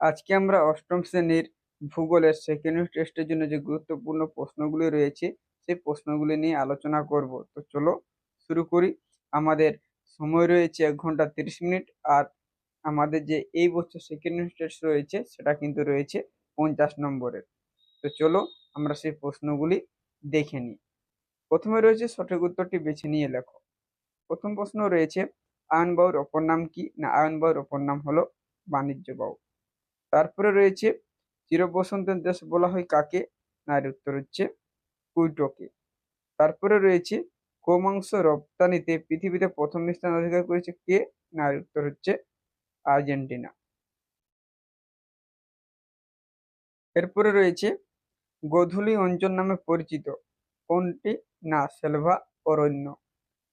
আজকে আমরা অষ্টম শ্রেণির ভূগোলের সেকেন্ড টেস্টের জন্য যে গুরুত্বপূর্ণ প্রশ্নগুলি রয়েছে, সেই প্রশ্নগুলি নিয়ে আলোচনা করব। তো চলো শুরু করি। আমাদের সময় রয়েছে এক ঘণ্টা তিরিশ মিনিট আর আমাদের যে এই বছর সেকেন্ড টেস্ট রয়েছে, সেটা কিন্তু রয়েছে পঞ্চাশ নম্বরের। তো চলো আমরা সেই প্রশ্নগুলি দেখে নিই। প্রথমে রয়েছে সঠিক উত্তরটি বেছে নিয়ে লেখো। প্রথম প্রশ্ন রয়েছে আয়ন বায়ুর অপর নাম কি? না আয়ন বায়ুর অপর নাম হলো বাণিজ্য বায়ু তারপরে রয়েছে, চিরবসন্তের দেশ বলা হয় কাকে? না এর উত্তর হচ্ছে কুইটোকে। তারপরে রয়েছে গোমাংস রপ্তানিতে পৃথিবীতে প্রথম স্থান অধিকার করেছে কে? না এর উত্তর হচ্ছে আর্জেন্টিনা। এরপরে রয়েছে, গোধূলি অঞ্চল নামে পরিচিত কোনটি? না, সেলভা অরণ্য।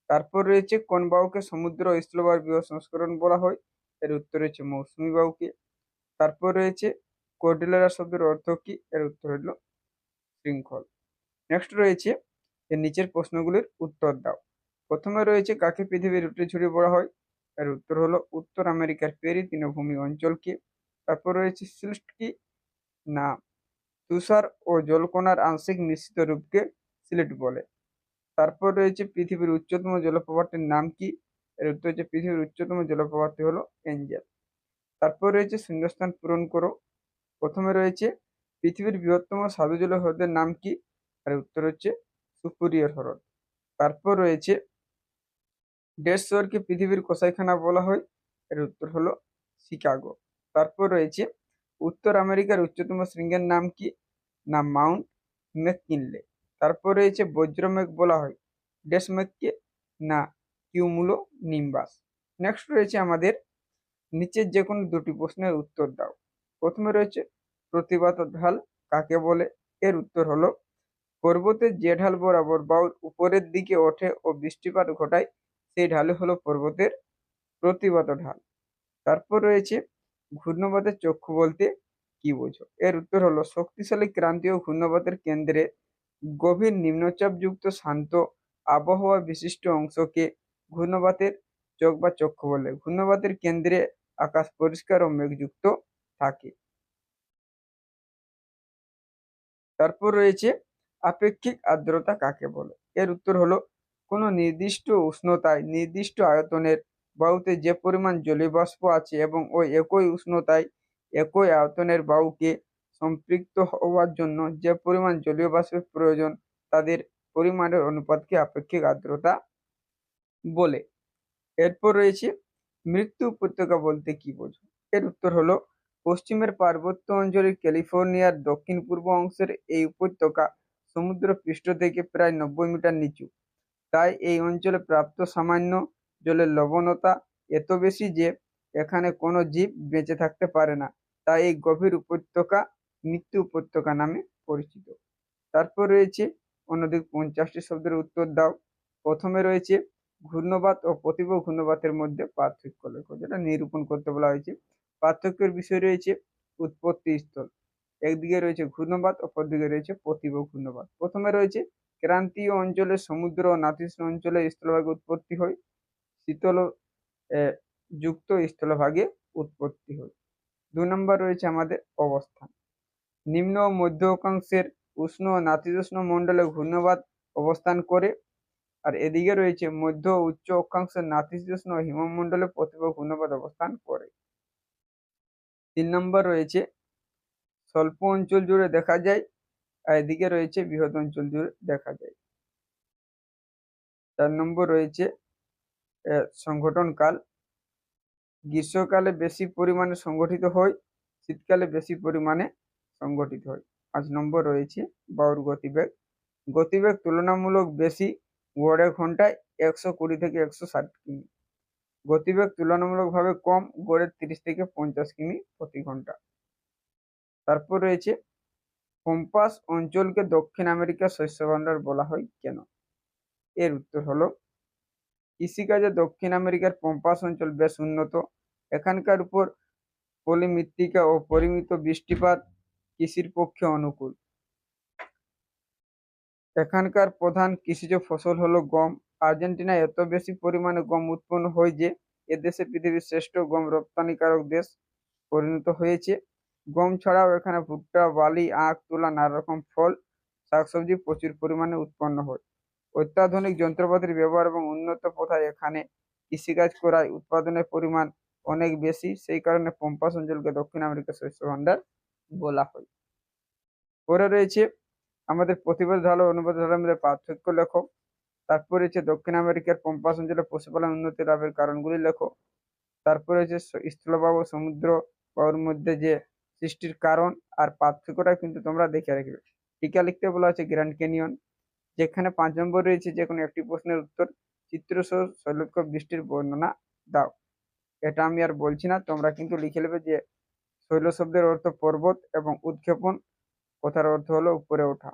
তারপর রয়েছে, কোন বাউকে সমুদ্র বৃহৎ সংস্করণ বলা হয়? এর উত্তর রয়েছে মৌসুমী বাউকে তারপর রয়েছে কোর্ডিলেরা শব্দের অর্থ কি? এর উত্তর হল শৃঙ্খল। নেক্সট রয়েছে এর নিচের প্রশ্নগুলির উত্তর দাও। প্রথমে রয়েছে, কাকে পৃথিবীর রুটি ছড়িয়ে বলা হয়? এর উত্তর হলো উত্তর আমেরিকার পেরি তৃণভূমি অঞ্চলকে। তারপর রয়েছে সিল্ট কি? না। তুষার ও জলকণার আংশিক মিশ্রিত রূপকে সিলেট বলে। তারপর রয়েছে, পৃথিবীর উচ্চতম জলপ্রপাতটির নাম কি? এর উত্তর হচ্ছে, পৃথিবীর উচ্চতম জলপ্রপাতটি হলো এঞ্জেল। তারপর রয়েছে শূন্যস্থান পূরণ করো। প্রথমে রয়েছে পৃথিবীর বৃহত্তম সাধু জল হ্রদের নাম কি? আর উত্তর হচ্ছে সুপুরিয়র হ্রদ। তারপর রয়েছে ডেড শহরকে পৃথিবীর কসাইখানা বলা হয়। এর উত্তর হলো শিকাগো। তারপর রয়েছে উত্তর আমেরিকার উচ্চতম শৃঙ্গের নাম কি? না, মাউন্ট ম্যাককিনলে। তারপর রয়েছে বজ্রমেঘ বলা হয়। ডেসমেঘকে না, কিউমুলো নিম্বাস। নেক্সট রয়েছে আমাদের নিচের যে কোনো দুটি প্রশ্নের উত্তর দাও। প্রথমে রয়েছে, প্রতিবাদ ঢাল কাকে বলে? এর উত্তর হলো, পর্বতের যে ঢাল বরাবর বাউর উপরের দিকে ওঠে ও বৃষ্টিপাত ঘটায়, সেই ঢালে হলো পর্বতের প্রতিবাদ ঢাল। তারপর রয়েছে ঘূর্ণবাতের চক্ষু বলতে কি বোঝো? এর উত্তর হলো, শক্তিশালী ক্রান্তীয় ঘূর্ণবাতের কেন্দ্রে গভীর নিম্নচাপযুক্ত শান্ত আবহাওয়া বিশিষ্ট অংশকে ঘূর্ণবাতের চোখ বা চক্ষু বলে। ঘূর্ণবাতের কেন্দ্রে আকাশ পরিষ্কার ও মেঘযুক্ত থাকে। তারপর রয়েছে আপেক্ষিক আর্দ্রতা কাকে বলে? এর উত্তর হলো, কোনো নির্দিষ্ট উষ্ণতায় নির্দিষ্ট আয়তনের বায়ুতে যে পরিমাণ জলীয় বাষ্প আছে এবং ওই একই উষ্ণতায় একই আয়তনের বায়ুকে সম্পৃক্ত হওয়ার জন্য যে পরিমাণ জলীয় বাষ্পের প্রয়োজন, তাদের পরিমাণের অনুপাতকে আপেক্ষিক আর্দ্রতা বলে। এরপর রয়েছে মৃত্যু উপত্যকা বলতে কি বোঝো? এর উত্তর হলো, পশ্চিমের পার্বত্য অঞ্চলের ক্যালিফোর্নিয়ার দক্ষিণ পূর্ব অংশের এই উপত্যকা সমুদ্র পৃষ্ঠ থেকে প্রায় নব্বই মিটার নিচু। তাই এই অঞ্চলে প্রাপ্ত সামান্য জলের লবণতা এত বেশি যে এখানে কোনো জীব বেঁচে থাকতে পারে না। তাই এই গভীর উপত্যকা মৃত্যু উপত্যকা নামে পরিচিত। তারপর রয়েছে, অন্যদিকে পঞ্চাশটি শব্দের উত্তর দাও। প্রথমে রয়েছে ঘূর্ণবাত ও প্রতিভ ঘূর্ণবাতের মধ্যে পার্থক্য লেখো যেটা নিরূপণ করতে বলা হয়েছে। পার্থক্যের বিষয় রয়েছে উৎপত্তি স্থল। একদিকে রয়েছে ঘূর্ণবাত অপরদিকে রয়েছে প্রতিভ ঘূর্ণবাত প্রথমে রয়েছে ক্রান্তীয় অঞ্চলে সমুদ্র ও নাতিশীতোষ্ণ অঞ্চলে স্থলভাগে উৎপত্তি হয়। শীতল যুক্ত স্থলভাগে উৎপত্তি হয়। দু নম্বর রয়েছে আমাদের অবস্থান। নিম্ন ও মধ্য অক্ষাংশের উষ্ণ ও নাতিশীতোষ্ণ মণ্ডলে ঘূর্ণবাত অবস্থান করে। আর এদিকে রয়েছে মধ্য উচ্চ অক্ষাংশের নাতিশীতোষ্ণ হিমমণ্ডলে প্রতিভ ঘূর্ণবাত অবস্থান করে। তিন নম্বর রয়েছে স্বল্প অঞ্চল জুড়ে দেখা যায় আর এদিকে রয়েছে বৃহৎ অঞ্চল জুড়ে দেখা যায়। চার নম্বর রয়েছে সংগঠন কাল গ্রীষ্মকালে বেশি পরিমাণে সংগঠিত হয়, শীতকালে বেশি পরিমাণে সংগঠিত হয়। পাঁচ নম্বর রয়েছে বায়ুর গতিবেগ। গতিবেগ তুলনামূলক বেশি গড়ে ঘন্টায় একশো কুড়ি থেকে একশো ষাট কিমি। গতিবেগ তুলনামূলকভাবে কম, গড়ে তিরিশ থেকে পঞ্চাশ কিমি প্রতি ঘণ্টা। তারপর রয়েছে, কম্পাস অঞ্চলকে দক্ষিণ আমেরিকার শস্য ভাণ্ডার বলা হয় কেন? এর উত্তর হলো, কৃষিকাজে দক্ষিণ আমেরিকার পম্পাস অঞ্চল বেশ উন্নত। এখানকার উপর পলিমৃত্তিকা ও পরিমিত বৃষ্টিপাত কৃষির পক্ষে অনুকূল। এখানকার প্রধান কৃষিজ ফসল হলো গম। আর্জেন্টিনায় এত বেশি পরিমাণে গম উৎপন্ন হয় যে, এদেশে পৃথিবীর শ্রেষ্ঠ গম রপ্তানিকারক দেশ পরিণত হয়েছে। গম ছাড়াও এখানে ভুট্টা, বালি, আখ, তুলা নানা রকম ফল, শাকসবজি প্রচুর পরিমাণে উৎপন্ন হয়। অত্যাধুনিক যন্ত্রপাতির ব্যবহার এবং উন্নত প্রথায় এখানে কৃষিকাজ করায় উৎপাদনের পরিমাণ অনেক বেশি। সেই কারণে পম্পাস অঞ্চলকে দক্ষিণ আমেরিকার শস্য ভাণ্ডার বলা হয়। পরে রয়েছে আমাদের প্রতিবাদ ঢাল অনুবাদ ঢালের মধ্যে পার্থক্য লেখো। তারপর রয়েছে দক্ষিণ আমেরিকার পম্পাস অঞ্চলে পশুপালন উন্নতি লাভের কারণগুলি লেখো। তারপরে হচ্ছে স- স্থলভাগ ও সমুদ্র বায়ুর মধ্যে যে সৃষ্টির কারণ আর পার্থক্যটা কিন্তু তোমরা দেখে রাখবে। টিকা লিখতে বলা আছে গ্র্যান্ড ক্যানিয়ন। যেখানে পাঁচ নম্বর রয়েছে যে কোনো একটি প্রশ্নের উত্তর চিত্রসহ শৈলক্ষ বৃষ্টির বর্ণনা দাও। এটা আমি আর বলছি না, তোমরা কিন্তু লিখে নেবে যে শৈল শব্দের অর্থ পর্বত এবং উৎক্ষেপণ কথার অর্থ হলো উপরে ওঠা।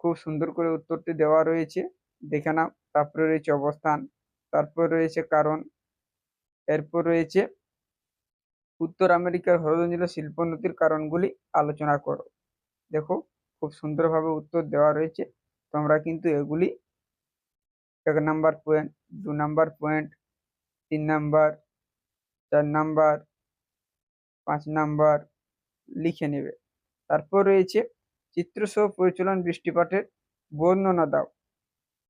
খুব সুন্দর করে উত্তরটি দেওয়া রয়েছে। দেখে নাও, তারপরে রয়েছে অবস্থান, তারপর রয়েছে কারণ, এরপর রয়েছে উত্তর আমেরিকার হলদঞ্জিল শিল্পোন্নতির কারণগুলি আলোচনা করো। দেখো, খুব সুন্দরভাবে উত্তর দেওয়া রয়েছে। তোমরা কিন্তু এগুলি এক নাম্বার পয়েন্ট, দু নাম্বার পয়েন্ট, তিন নাম্বার, চার নাম্বার, পাঁচ নাম্বার লিখে নেবে। তারপর রয়েছে চিত্রসহ পরিচালন বৃষ্টিপাতের বর্ণনা দাও।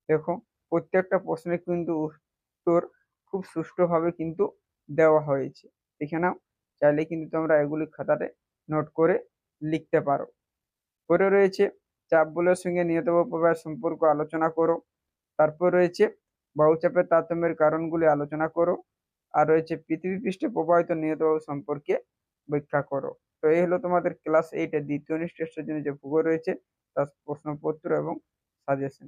দেখো, প্রত্যেকটা প্রশ্নের কিন্তু উত্তর খুব সুষ্ঠুভাবে কিন্তু দেওয়া হয়েছে। দেখে নাও, চাইলে কিন্তু তোমরা এগুলি খাতাতে নোট করে লিখতে পারো। পরে রয়েছে, চাপ বলের সঙ্গে নিয়ত প্রবাহের সম্পর্ক আলোচনা করো। তারপর রয়েছে বায়ুচাপের তারতম্যের কারণগুলি আলোচনা করো। আর রয়েছে, পৃথিবী পৃষ্ঠে প্রবাহিত বায়ু সম্পর্কে ব্যাখ্যা করো। তো এই হলো তোমাদের ক্লাস এইটের দ্বিতীয় টেস্টের জন্য যে ভূগোল রয়েছে, তার প্রশ্নপত্র এবং সাজেশন